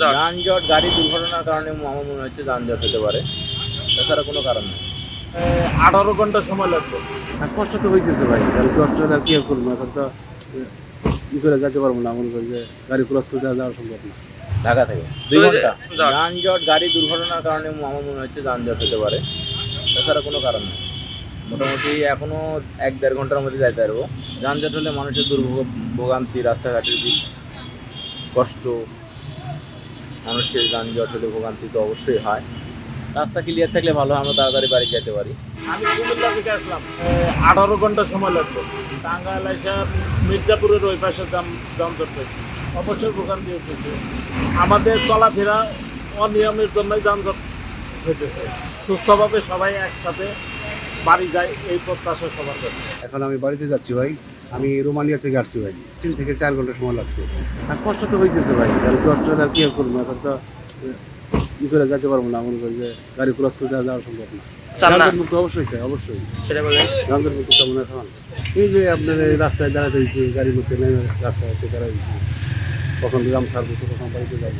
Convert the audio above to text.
যানজট গাড়ি দুর্ঘটনার কারণে আমার মনে হচ্ছে যানজট হতে পারে। তাছাড়া কোনো কারণ নেই। আঠারো ঘণ্টা সময় লাগবে। আর কষ্ট তো হইতেছে ভাই। গাড়ি কষ্ট আর কি করব? এখন তো ই করে যেতে পারব না। মনে করি যে গাড়ি ক্রস করে যাওয়া সম্ভব না। ঢাকা থেকে। দুই ঘণ্টা। যানজট গাড়ি দুর্ঘটনার কারণে আমার মনে হচ্ছে যানজট হতে পারে। তাছাড়া কোনো কারণ নেই। মোটামুটি এখনও এক দেড় ঘণ্টার মধ্যে যাইতে পারব। যানজট হলে মানুষের দুর্ভোগ ভোগান্তি রাস্তাঘাটের দিক কষ্ট মানুষের যানজট হলে ভোগান্তি তো অবশ্যই হয়। রাস্তা ক্লিয়ার থাকলে ভালো, আমরা তাড়াতাড়ি বাড়ি যেতে পারি। আমি কুমিল্লা থেকে আসলাম। আঠারো ঘণ্টা সময় লাগবে। টাঙ্গাইল মির্জাপুরের ওই পাশে দাম দাম ধরতে অবশ্যই ভোগান্তি হচ্ছে আমাদের চলাফেরা অনিয়মের জন্যই যানজট হইতেছে সুস্থভাবে সবাই একসাথে বাড়ি যায় এই প্রত্যাশা সবার কাছে। এখন আমি বাড়িতে যাচ্ছি ভাই। আমি রোমানিয়া থেকে আসছি ভাই। তিন থেকে চার ঘণ্টা সময় লাগছে। আর কষ্ট তো হইতেছে ভাই। গাড়ি কষ্ট আর কি করব? এখন তো ই করে যেতে পারব না। মনে করি যে গাড়ি ক্রস করে যাওয়া সম্ভব না। মুক্ত অবশ্যই চাই অবশ্যই। সেটা মুক্ত কেমন এখন এই যে আপনার রাস্তায় দাঁড়াতে হয়েছে গাড়ির মধ্যে নেমে রাস্তায় এসে দাঁড়াইছি কখন গ্রাম ছাড়বো কখন বাড়িতে যাব।